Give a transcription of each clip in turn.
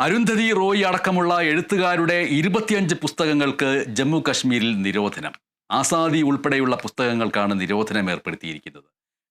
അരുന്ധതി റോയ് അടക്കമുള്ള എഴുത്തുകാരുടെ ഇരുപത്തിയഞ്ച് പുസ്തകങ്ങൾക്ക് ജമ്മു കശ്മീരിൽ നിരോധനം. ആസാദി ഉൾപ്പെടെയുള്ള പുസ്തകങ്ങൾക്കാണ് നിരോധനം ഏർപ്പെടുത്തിയിരിക്കുന്നത്.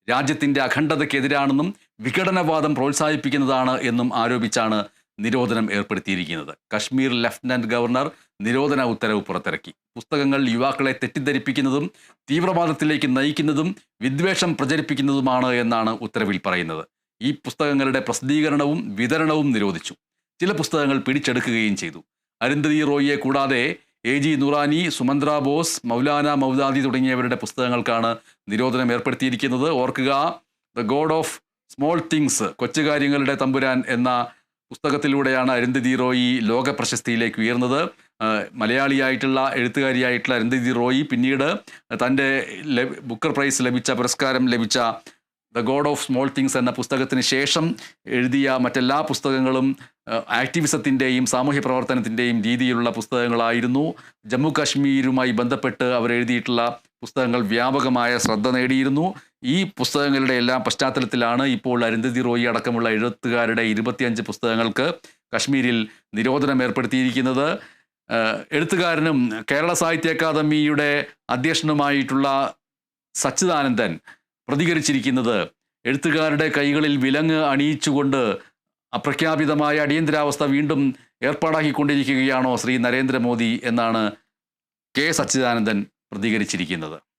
രാജ്യത്തിന്റെ അഖണ്ഡതയ്ക്കെതിരാണെന്നും വിഘടനവാദം പ്രോത്സാഹിപ്പിക്കുന്നതാണ് എന്നും ആരോപിച്ചാണ് നിരോധനം ഏർപ്പെടുത്തിയിരിക്കുന്നത്. കശ്മീർ ലഫ്റ്റനന്റ് ഗവർണർ നിരോധന ഉത്തരവ് പുറത്തിറക്കി. പുസ്തകങ്ങൾ യുവാക്കളെ തെറ്റിദ്ധരിപ്പിക്കുന്നതും തീവ്രവാദത്തിലേക്ക് നയിക്കുന്നതും വിദ്വേഷം പ്രചരിപ്പിക്കുന്നതുമാണ് എന്നാണ് ഉത്തരവിൽ പറയുന്നത്. ഈ പുസ്തകങ്ങളുടെ പ്രസിദ്ധീകരണവും വിതരണവും നിരോധിച്ചു. ചില പുസ്തകങ്ങൾ പിടിച്ചെടുക്കുകയും ചെയ്തു. അരുന്ധതി റോയിയെ കൂടാതെ എ ജി നുറാനി സുമന്ത്ര ബോസ് മൗലാന മൗദാദി തുടങ്ങിയവരുടെ പുസ്തകങ്ങൾക്കാണ് നിരോധനം ഏർപ്പെടുത്തിയിരിക്കുന്നത്. ഓർക്കുക the God of Small Things കൊച്ചുകാര്യങ്ങളുടെ തമ്പുരാൻ എന്ന പുസ്തകത്തിലൂടെയാണ് അരുന്ധതി റോയി ലോക പ്രശസ്തിയിലേക്ക് ഉയർന്നത് മലയാളിയായിട്ടുള്ള എഴുത്തുകാരിയായിട്ടുള്ള അരുന്ധതി റോയി പിന്നീട് തന്റെ ബുക്കർ പ്രൈസ് ലഭിച്ച പുരസ്കാരം ലഭിച്ച the God of Small Things എന്ന പുസ്തകത്തിന് ശേഷം എഴുതിയ മറ്റെല്ലാ പുസ്തകങ്ങളും ആക്ടിവിസത്തിന്റെയും സാമൂഹ്യ പ്രവർത്തനത്തിന്റെയും രീതിയിലുള്ള പുസ്തകങ്ങളായിരുന്നു. ജമ്മു കാശ്മീരുമായി ബന്ധപ്പെട്ട് അവർ എഴുതിയിട്ടുള്ള പുസ്തകങ്ങൾ വ്യാപകമായ ശ്രദ്ധ നേടിയിരുന്നു. ഈ പുസ്തകങ്ങളുടെ എല്ലാം പശ്ചാത്തലത്തിലാണ് ഇപ്പോൾ അരുന്ധതി റോയി അടക്കമുള്ള എഴുത്തുകാരുടെ ഇരുപത്തിയഞ്ച് പുസ്തകങ്ങൾക്ക് കശ്മീരിൽ നിരോധനം ഏർപ്പെടുത്തിയിരിക്കുന്നത്. എഴുത്തുകാരനും കേരള സാഹിത്യ അക്കാദമിയുടെ അധ്യക്ഷനുമായിട്ടുള്ള സച്ചിദാനന്ദൻ പ്രതികരിച്ചിരിക്കുന്നത് എഴുത്തുകാരുടെ കൈകളിൽ വിലങ്ങ് അണിയിച്ചുകൊണ്ട് അപ്രഖ്യാപിതമായ അടിയന്തരാവസ്ഥ വീണ്ടും ഏർപ്പാടാക്കിക്കൊണ്ടിരിക്കുകയാണോ ശ്രീ നരേന്ദ്രമോദി എന്നാണ് കെ. സച്ചിദാനന്ദൻ പ്രതികരിച്ചിരിക്കുന്നത്?